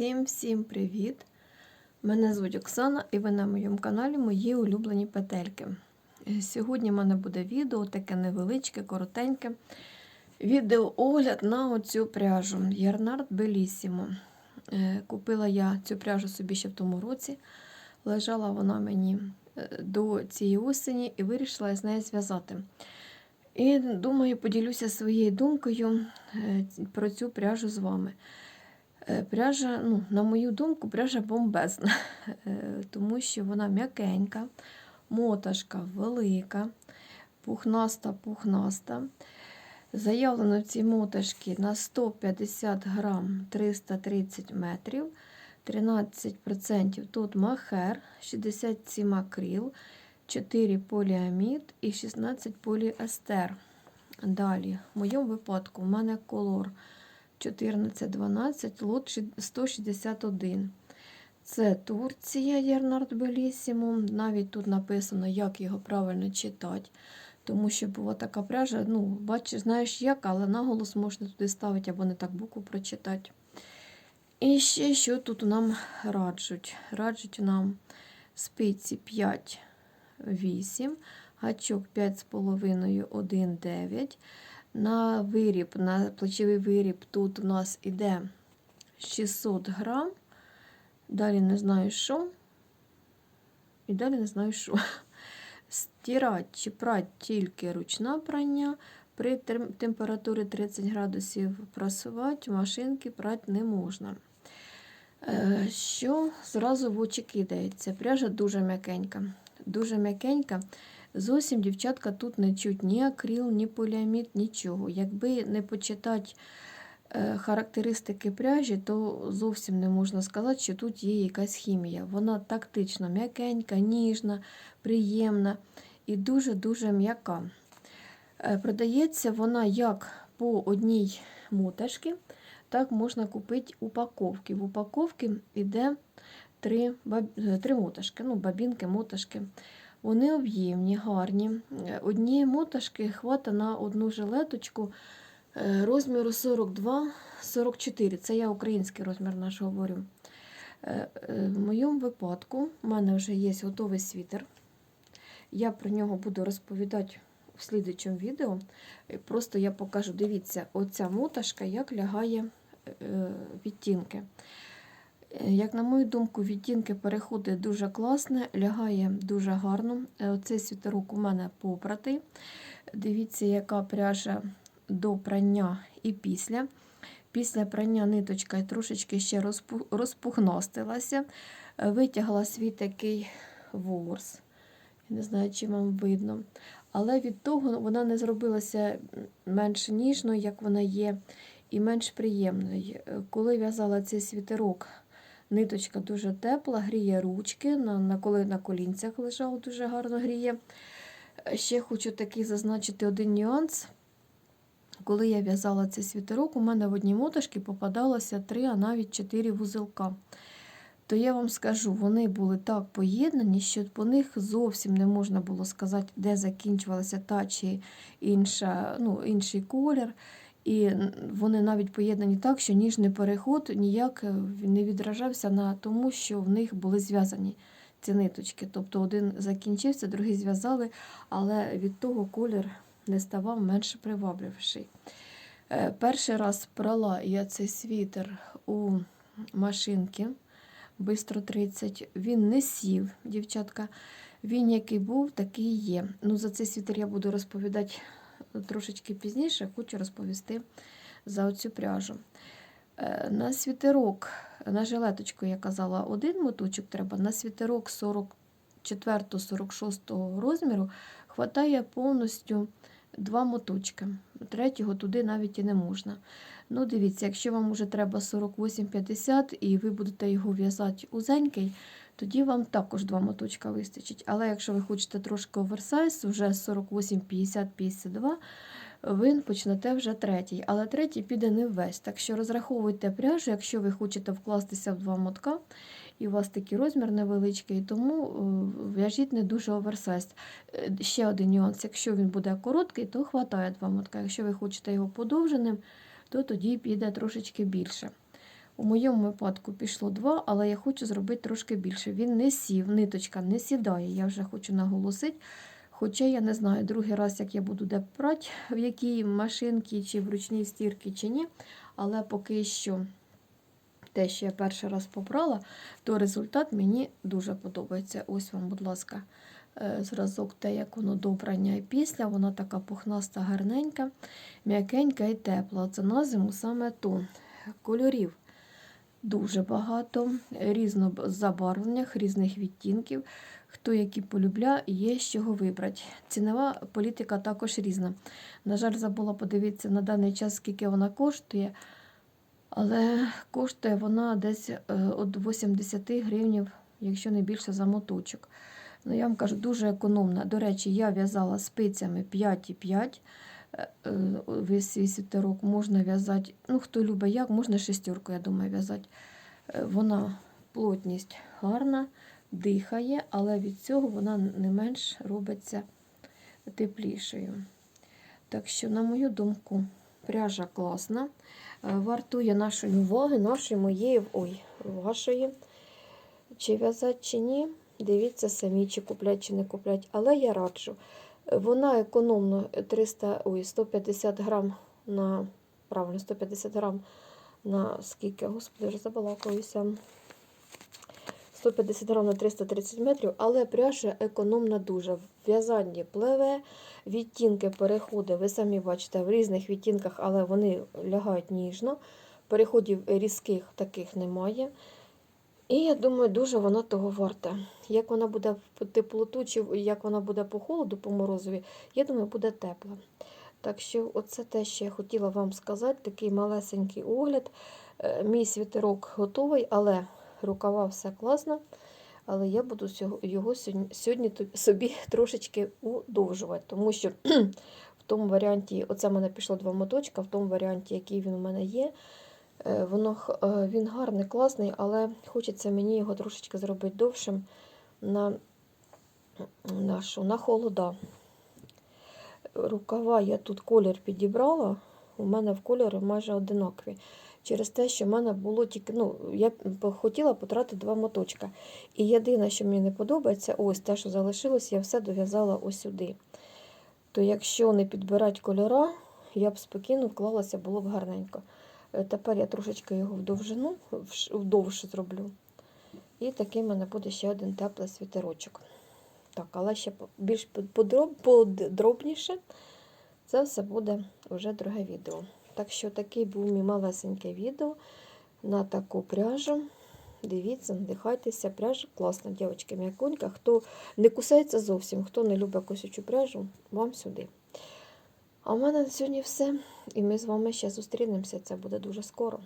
Всім-всім привіт! Мене звуть Оксана і ви на моєму каналі Мої улюблені петельки. Е, Сьогодні в мене буде відео, таке невеличке, коротеньке. Відео огляд на оцю пряжу Ярнард Белісімо. Купила я цю пряжу собі ще в тому році. Лежала вона мені е, до цієї осені і вирішила з нею зв'язати. І думаю, поділюся своєю думкою е, про цю пряжу з вами. Е, Пряжа, ну, на мою думку, пряжа бомбезна, Е, тому що вона м'якенька, моташка велика, пухнаста, пухнаста. Заявлено в цій моташки на 150 грам 330 метрів, 13% тут махер, 67 акрил, 4 поліамід і 16 поліестер. Далі, в моєму випадку, в мене колор 1412, лот 161. Це Турція Єрнард Белісімо. Навіть тут написано, як його правильно читати. Тому що була така пряжа, ну, бачиш, знаєш як, але наголос можна туди ставити або не так букву прочитати. І ще що тут нам раджуть? Раджуть нам спиці 5, 8, гачок 5,5, 1, 9. На виріб, на плечовий виріб тут у нас іде 600 грам. Далі не знаю що. І далі не знаю що. Стирати чи прати тільки ручна прання. При температурі 30 градусів прасувати, машинки прати не можна. Е, що зразу в очі кидається? Пряжа дуже м'якенька. Дуже м'якенька. Зовсім дівчатка тут не чуть ні акрил, ні поліамід, нічого. Якби не почитати е, характеристики пряжі, то зовсім не можна сказати, що тут є якась хімія. Вона тактично м'якенька, ніжна, приємна і дуже-дуже м'яка. Е, продається вона як по одній моташці, так можна купити упаковки. В упаковці йде три, три моташки, ну, бабінки, моташки. Вони об'ємні, гарні. Однієї моташки хвата на одну жилеточку е, розміру 42-44. Це я український розмір наш говорю. Е, В моєму випадку в мене вже є готовий світер. Я про нього буду розповідати в слідчому відео. Просто я покажу, дивіться, оця моташка як лягає е, відтінки. Як на мою думку, відтінки переходить дуже класне, лягає дуже гарно. Оцей світерок у мене попратий. Дивіться, яка пряжа до прання і після. Після прання ниточка трошечки ще розпухностилася, витягла свій такий ворс. Я не знаю, чи вам видно. Але від того вона не зробилася менш ніжною, як вона є, і менш приємною. Коли в'язала цей світерок, Ниточка дуже тепла, гріє ручки, на, на, коли на колінцях лежав, дуже гарно гріє. Ще хочу такий зазначити один нюанс. Коли я в'язала цей світерок, у мене в одній мотошці попадалося 3, а навіть 4 вузелка. То я вам скажу, вони були так поєднані, що по них зовсім не можна було сказати, де закінчувалася та чи інша, ну, інший колір. І вони навіть поєднані так, що ніжний переход ніяк е, не відражався на тому, що в них були зв'язані ці ниточки. Тобто один закінчився, другий зв'язали, але від того колір не ставав менш привабливіший. Е, перший раз прала я цей світер у машинки бистро 30. Він не сів, дівчатка. Він який був, такий є. Ну, За цей світер я буду розповідати трошечки пізніше хочу розповісти за оцю пряжу. Е, на світерок, на жилеточку, я казала, один моточок треба, на світерок 44-46 розміру хватає повністю два моточки. Третього туди навіть і не можна. Ну, дивіться, якщо вам вже треба 48-50 і ви будете його в'язати узенький, тоді вам також два моточка вистачить. Але якщо ви хочете трошки оверсайз, вже 48, 50, 52, ви почнете вже третій. Але третій піде не весь. Так що розраховуйте пряжу, якщо ви хочете вкластися в два мотка, і у вас такий розмір невеличкий, тому е, в'яжіть не дуже оверсайз. Е, ще один нюанс: якщо він буде короткий, то хватає два мотка. Якщо ви хочете його подовженим, то тоді піде трошечки більше. У моєму випадку пішло два, але я хочу зробити трошки більше. Він не сів, ниточка не сідає. Я вже хочу наголосити. Хоча я не знаю, другий раз, як я буду де прати, в якій машинці, чи в ручній стірці, чи ні. Але поки що те, що я перший раз попрала, то результат мені дуже подобається. Ось вам, будь ласка, е, зразок те, як воно до прання і після. Вона така пухнаста, гарненька, м'якенька і тепла. Це на зиму саме то. Кольорів дуже багато, різно забарвленнях, різних відтінків. Хто які полюбля, є з чого вибрати. Цінова політика також різна. На жаль, забула подивитися на даний час, скільки вона коштує. Але коштує вона десь е, від 80 гривнів, якщо не більше за моточок. Ну, я вам кажу, дуже економна. До речі, я в'язала спицями 5,5. Е, е, Весь свій світерок можна в'язати. Ну, хто любить як, можна шестерку, я думаю, в'язати. Е, Вона плотність гарна, дихає, але від цього вона не менш робиться теплішою. Так що, на мою думку, пряжа класна. Вартує нашої уваги, нашої моєї, ой, вашої. Чи в'язати, чи ні. Дивіться самі, чи куплять, чи не куплять. Але я раджу. Е, Вона економно 300, ой, 150 грам на правильно, 150 грам на скільки, господи, вже забалакаюся. 150 грам на 330 метрів, але пряжа економна дуже. В в'язанні пливе, відтінки переходи, ви самі бачите, в різних відтінках, але вони лягають ніжно. Переходів різких таких немає. І я думаю, дуже вона того варта. Як вона буде в теплоту, чи як вона буде по холоду, по морозові, я думаю, буде тепла. Так що, оце те, що я хотіла вам сказати, такий малесенький огляд. Е, Мій світерок готовий, але рукава все класно. Але я буду його сьогодні, собі трошечки удовжувати, тому що в тому варіанті, оце в мене пішло два моточка, в тому варіанті, який він у мене є, воно, е, він гарний, класний, але хочеться мені його трошечки зробити довшим на, на, що, на холода. Рукава я тут колір підібрала, у мене в кольори майже одинакові. Через те, що в мене було тільки, ну, я хотіла потратити два моточка. І єдине, що мені не подобається, ось те, що залишилось, я все дов'язала ось сюди. То якщо не підбирати кольора, я б спокійно вклалася, було б гарненько. Е, Тепер я трошечки його в довжину, вш- вдовж зроблю. І такий в мене буде ще один теплий світерочок. Так, але ще більш подроб, подробніше це все буде вже друге відео. Так що такий був мій малесеньке відео на таку пряжу. Дивіться, надихайтеся. Пряжа класна, дівчатки, м'якунька. Хто не кусається зовсім, хто не любить косячу пряжу, вам сюди. А в мене на сьогодні все. І ми з вами ще зустрінемося. Це буде дуже скоро.